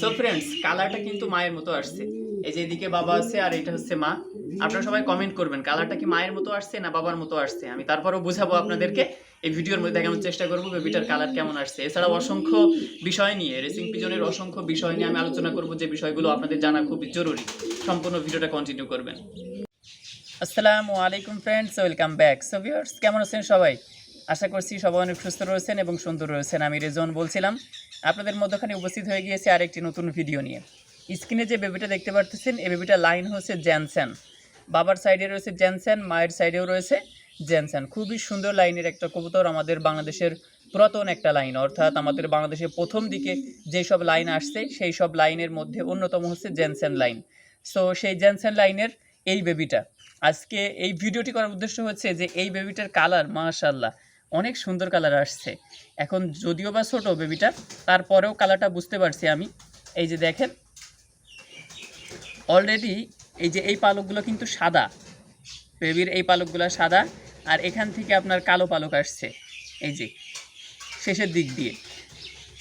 So friends কালারটা কিন্তু মায়ের মতো আসছে। এই যে এদিকে বাবা আছে আর এটা হচ্ছে মা। আপনারা সবাই কমেন্ট করবেন কালারটা কি মায়ের মতো আসছে না বাবার মতো আসছে? আমি তারপরেও আপনাদেরকে। এই ভিডিওর মধ্যে দেখানোর চেষ্টা করব বেবিটার কালার কেমন আসছে। এছাড়াও অসংখ্য বিষয় নিয়ে রেসিং পিজনের অসংখ্য বিষয় নিয়ে আমি আলোচনা করব যে বিষয়গুলো আপনাদের জানা খুবই জরুরি। সম্পূর্ণ ভিডিওটা কন্টিনিউ করবেন। আসসালামু আলাইকুম friends welcome back so viewers কেমন আছেন সবাই? আশা করছি সবাই অনেক সুস্থ রয়েছেন এবং সুন্দর রয়েছেন। আমি রেজন বলছিলাম। আপনাদের মধ্যখানে উপস্থিত হয়ে গিয়েছে আরেকটি নতুন ভিডিও নিয়ে। স্ক্রিনে যে বেবিটা দেখতে পারতেছেন, এই বেবিটা লাইন হচ্ছে জ্যানসেন। বাবার সাইডে রয়েছে জ্যানসেন, মায়ের সাইডেও রয়েছে জ্যানসেন। খুবই সুন্দর লাইনের একটা কবুতর, আমাদের বাংলাদেশের পুরাতন একটা লাইন। অর্থাৎ আমাদের বাংলাদেশের প্রথম দিকে যেই সব লাইন আসছে, সেই সব লাইনের মধ্যে অন্যতম হচ্ছে জেনসেন লাইন। সো, সেই জেনসেন লাইনের এই বেবিটা। আজকে এই ভিডিওটি করার উদ্দেশ্য হচ্ছে যে, এই বেবিটার কালার মাশাল্লাহ অনেক সুন্দর কালার আসছে। এখন যদিও বা ছোটো বেবিটা তারপরেও কালারটা বুঝতে পারছি আমি। এই যে দেখেন অলরেডি এই যে এই পালকগুলো কিন্তু সাদা। বেবির এই পালকগুলো সাদা, আর এখান থেকে আপনার কালো পালক আসছে। এই যে, শেষের দিক দিয়ে।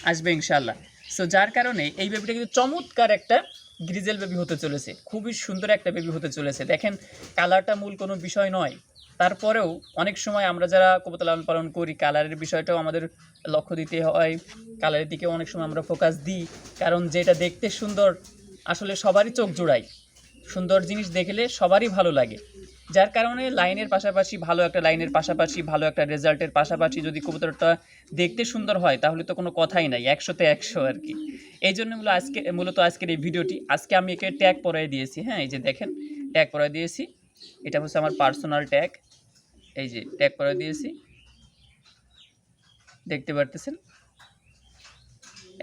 আসবে ইনশাল্লাহ সো যার কারণে এই বেবিটা কিন্তু চমৎকার একটা গ্রিজেল বেবি হতে চলেছে। খুবই সুন্দর একটা বেবি হতে চলেছে। দেখেন কালারটা মূল কোনো বিষয় নয়। তারপরেও অনেক সময় আমরা যারা কবুতর লালন পালন করি কালারের বিষয়টাও আমাদের লক্ষ্য দিতে হয়। কালারের দিকে অনেক সময় আমরা ফোকাস দিই। কারণ যেটা দেখতে সুন্দর, আসলে সবারই চোখ জোড়ায়। সুন্দর জিনিস দেখলে সবারই ভালো লাগে। যার কারণে লাইনের পাশাপাশি ভালো একটা লাইনের পাশাপাশি, ভালো একটা রেজাল্টের পাশাপাশি যদি কবুতরটা দেখতে সুন্দর হয়, তাহলে তো কোনো কথাই নাই, একশোতে একশো আর কি। এই জন্য মূলত আজকে, মূলত আজকের এই ভিডিওটি, আজকে আমি একে ট্যাগ পরাই দিয়েছি হ্যাঁ এই যে দেখেন, ট্যাগ পরাই দিয়েছি। এটা হচ্ছে আমার পার্সোনাল ট্যাগ, এই যে ট্যাগ পরাই দিয়েছি। দেখতে পারতেছেন?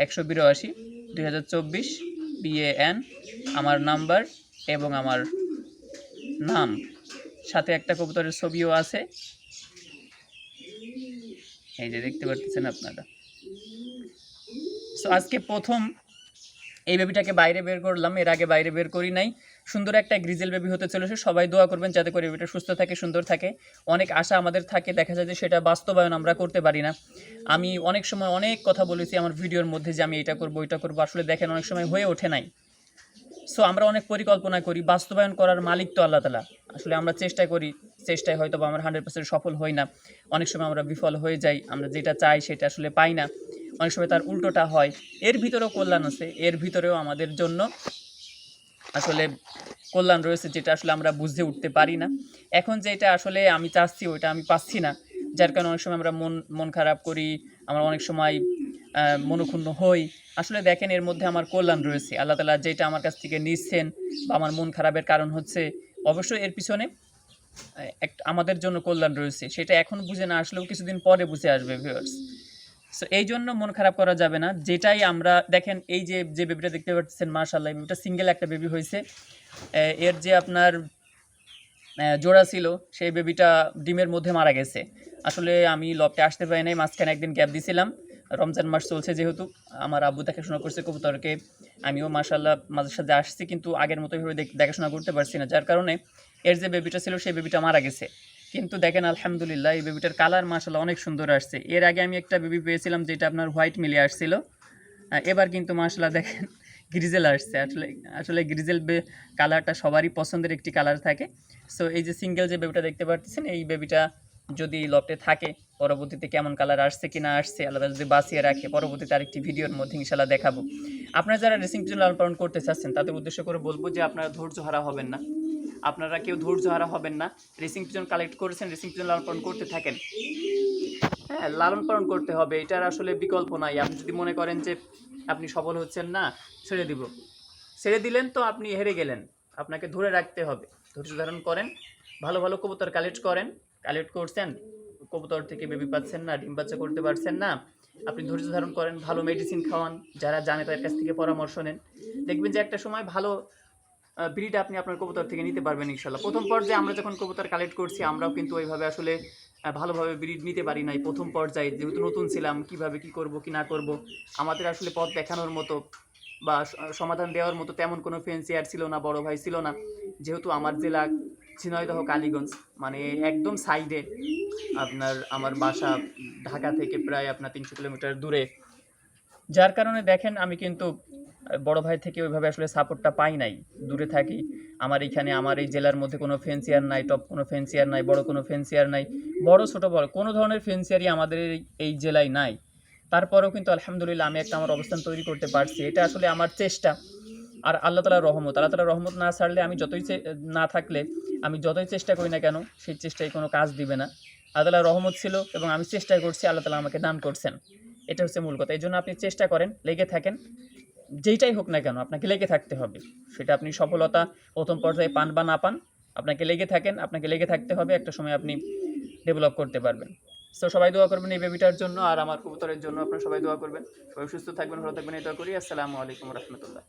একশো বিরাশি, দুই হাজার চব্বিশ বিএএন আমার নাম্বার এবং আমার নাম। সাথে একটা কবুতরের ছবিও আছে। এই যে দেখতে পাচ্ছেন আপনারা। সো আজকে প্রথম এই বেবিটাকে বাইরে বের করলাম, এর আগে বাইরে বের করি নাই। সুন্দর একটা গ্রিজেল বেবি হতে চলেছে, সবাই দোয়া করবেন যাতে করে বেবিটা সুস্থ থাকে, সুন্দর থাকে। অনেক আশা আমাদের থাকে, দেখা যায় যে সেটা বাস্তবায়ন আমরা করতে পারি না। আমি অনেক সময় অনেক কথা বলেছি আমার ভিডিওর মধ্যে যে আমি এটা করব, ওইটা করব, আসলে দেখেন অনেক সময় হয়ে ওঠে নাই। সো আমরা অনেক পরিকল্পনা করি, বাস্তবায়ন করার মালিক তো আল্লাহ তালা। আসলে আমরা চেষ্টা করি, চেষ্টায় হয়তো বা আমরা হান্ড্রেড পার্সেন্ট সফল হই না। অনেক সময় আমরা বিফল হয়ে যাই, আমরা যেটা চাই সেটা আসলে পাই না। অনেক সময় তার উল্টোটা হয়। এর ভিতরেও কল্যাণ আছে, এর ভিতরেও আমাদের জন্য আসলে কল্যাণ রয়েছে, যেটা আসলে আমরা বুঝে উঠতে পারি না। এখন যেটা আসলে আমি চাচ্ছি, ওইটা আমি পাচ্ছি না। যার কারণে অনেক সময় আমরা মন মন খারাপ করি, আমরা অনেক সময় মনক্ষুণ্ণ হই। আসলে দেখেন, এর মধ্যে আমার কল্যাণ রয়েছে। আল্লাহ তালা যেটা আমার কাছ থেকে নিচ্ছেন বা আমার মন খারাপের কারণ হচ্ছে, অবশ্যই এর পিছনে একটা আমাদের জন্য কল্যাণ রয়েছে। সেটা এখন বুঝে না আসলেও কিছুদিন পরে বুঝে আসবে ভিউয়ার্স সো এই জন্য মন খারাপ করা যাবে না। যেটাই আমরা, দেখেন, এই যে যে বেবিটা দেখতে পাচ্ছেন মার্শাল্লাহ বেবিটা সিঙ্গেল একটা বেবি হয়েছে। এর যে আপনার জোড়া ছিল, সেই বেবিটা ডিমের মধ্যে মারা গেছে। আসলে আমি লবটে আসতে পারি নাই, মাঝখানে একদিন গ্যাপ দিছিলাম। রমজান মাস চলছে যেহেতু, আমার আব্বু দেখাশোনা করছে কবুতরকে। আমিও মাসাল্লাহ মাঝে সাথে আসছি, কিন্তু আগের মতো এভাবে দেখ- দেখাশোনা করতে পারছি না। যার কারণে এর যে বেবিটা ছিল, সেই বেবিটা মারা গেছে। কিন্তু দেখেন, আলহামদুলিল্লাহ, এই বেবিটার কালার মাসাল্লাহ অনেক সুন্দর আসছে। এর আগে আমি একটা বেবি পেয়েছিলাম, যেটা আপনার হোয়াইট মিলে আসছিল। এবার কিন্তু মাসাল্লাহ দেখেন গ্রিজেল আসছে। আসলে আসলে গ্রিজেল কালারটা সবারই পছন্দের একটি কালার থাকে। সো এই যে সিঙ্গেল যে বেবিটা দেখতে পাচ্ছেন এই বেবিটা যদি লটে থাকে, পরবর্তীতে কেমন কালার আসছে কি না আসছে, আলাদা যদি বাঁচিয়ে রাখে, পরবর্তীতে আরেকটি ভিডিওর মধ্যে ইনশাল্লাহ দেখাবো। আপনারা যারা রেসিং পিজন লালন পালন করতে চাচ্ছেন, তাদের উদ্দেশ্য করে বলব যে আপনারা ধৈর্য হারা হবেন না। আপনারা কেউ ধৈর্য হারা হবেন না। রেসিং পিজন কালেক্ট করেছেন রেসিং পিজন লালন পালন করতে থাকেন। হ্যাঁ লালন পালন করতে হবে, এটার আসলে বিকল্প নাই। আপনি যদি মনে করেন যে আপনি সফল হচ্ছেন না, ছেড়ে দিব। ছেড়ে দিলেন তো আপনি হেরে গেলেন। আপনাকে ধরে রাখতে হবে। ধৈর্য ধারণ করেন, ভালো ভালো কবুতর কালেক্ট করেন। কালেক্ট করছেন, কবুতর থেকে বেবি পাচ্ছেন না, ডিম বাচ্চা করতে পারছেন না। আপনি ধৈর্য ধারণ করেন, ভালো মেডিসিন খাওয়ান, যারা জানে তাদের কাছ থেকে পরামর্শ নেন। দেখবেন যে একটা সময় ভালো ব্রিড আপনি আপনার কবুতর থেকে নিতে পারবেন ইনশাল্লাহ। প্রথম পর্যায়ে আমরা যখন কবুতর কালেক্ট করছি, আমরাও কিন্তু ওইভাবে আসলে ভালোভাবে ব্রিড নিতে পারি নাই। প্রথম পর্যায়ে যেহেতু নতুন ছিলাম, কীভাবে কি করব, কি না করব, আমাদের আসলে পথ দেখানোর মতো বা সমাধান দেওয়ার মতো তেমন কোনো ফেন্সিয়ার ছিল না, বড় ভাই ছিল না। যেহেতু আমার জেলা ঝিনাইদহ, কালীগঞ্জ মানে একদম সাইডে আপনার আমার বাসা ঢাকা থেকে প্রায় আপনার তিনশো কিলোমিটার দূরে। যার কারণে দেখেন আমি কিন্তু বড় ভাই থেকে ওইভাবে আসলে সাপোর্টটা পাই নাই, দূরে থাকি। আমার এখানে, আমার এই জেলার মধ্যে কোনো ফেন্সিয়ার নাই টপ কোনো ফেন্সিয়ার নাই, বড় কোনো ফেন্সিয়ার নাই, বড়, ছোট, বড়, কোনো ধরনের ফেন্সিয়ারই আমাদের এই- এই জেলায় নাই। তারপরেও কিন্তু আলহামদুলিল্লাহ আমি একটা আমার অবস্থান তৈরি করতে পারছি। এটা আসলে আমার চেষ্টা। আর আল্লাহ তালার রহমত। আল্লাহ তালার রহমত না ছাড়লে আমি যতই না থাকলে, আমি যতই চেষ্টা করি না কেন, সেই চেষ্টায় কোনো কাজ দিবে না। আল্লাহ রহমত ছিল এবং আমি চেষ্টা করছি, আল্লাহ তালা আমাকে দান করছেন। এটা হচ্ছে মূল কথা। এই জন্য আপনি চেষ্টা করেন, লেগে থাকেন। যেইটাই হোক না কেন, আপনাকে লেগে থাকতে হবে। সেটা আপনি সফলতা প্রথম পর্যায়ে পান বা না পান, আপনাকে লেগে থাকেন, আপনাকে লেগে থাকতে হবে, একটা সময় আপনি ডেভেলপ করতে পারবেন। সো সবাই দোয়া করবেন এই বেবিটার জন্য, আর আমার কবুতরের জন্য আপনারা সবাই দোয়া করবেন। সবাই সুস্থ থাকবেন, ভালো থাকবেন দোয়া করি। আসসালামু আলাইকুম রহমতুল্লাহ।